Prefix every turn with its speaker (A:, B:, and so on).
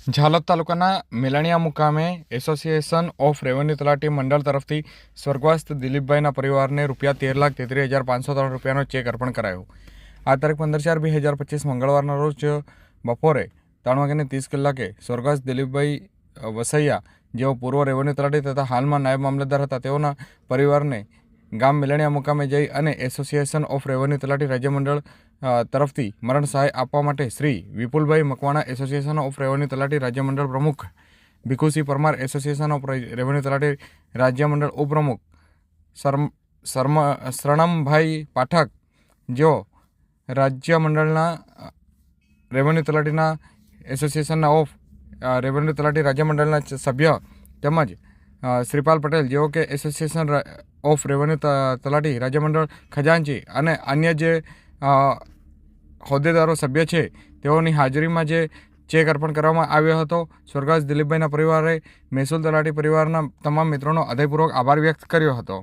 A: ઝાલોદ તાલુકાના મેલણિયા મુકામે association of revenue તલાટી મંડળ તરફથી સ્વર્ગસ્ત દિલીપભાઈના પરિવારને રૂપિયા તેર લાખ તેત્રીસ હજાર પાંચસો ત્રણ રૂપિયાનો ચેક અર્પણ કરાયો. આ તારીખ પંદર ચાર બે હજાર પચીસ મંગળવારના રોજ બપોરે ત્રણ વાગ્યાને ત્રીસ કલાકે સ્વર્ગસ્થ દિલીપભાઈ વસૈયા જેઓ પૂર્વ રેવન્યુ તલાટી તથા હાલમાં નાયબ મામલતદાર હતા તેઓના પરિવારને ગામ મેલણિયા મુકામે જઈ અને એસોસિએશન ઓફ રેવન્યુ તલાટી રાજ્યમંડળ તરફથી મરણ સહાય આપવા માટે Shri Vipulbhai Makwana association of revenue તલાટી રાજ્યમંડળ પ્રમુખ Bhikhusinh Parmar association of revenue તલાટી રાજ્યમંડળ ઉપપ્રમુખ, શર્મ શર્મ, શરણમભાઈ પાઠક, જેઓ રાજ્યમંડળના રેવન્યુ તલાટીના એસોસિએશનના ઓફ રેવન્યુ તલાટી રાજ્યમંડળના સભ્ય તેમજ શ્રીપાલ પટેલ જેઓ કે એસોસિએશન ઓફ રેવન્યુ તલાટી રાજ્યમંડળ ખજાનચી અને અન્ય જે હોદ્દેદારો સભ્ય છે, તેઓની હાજરીમાં જે ચેક અર્પણ કરવામાં આવ્યો હતો સ્વર્ગસ્થ દિલીપભાઈના પરિવારે મહેસૂલ તલાટી પરિવારના તમામ મિત્રોનો હૃદયપૂર્વક આભાર વ્યક્ત કર્યો હતો.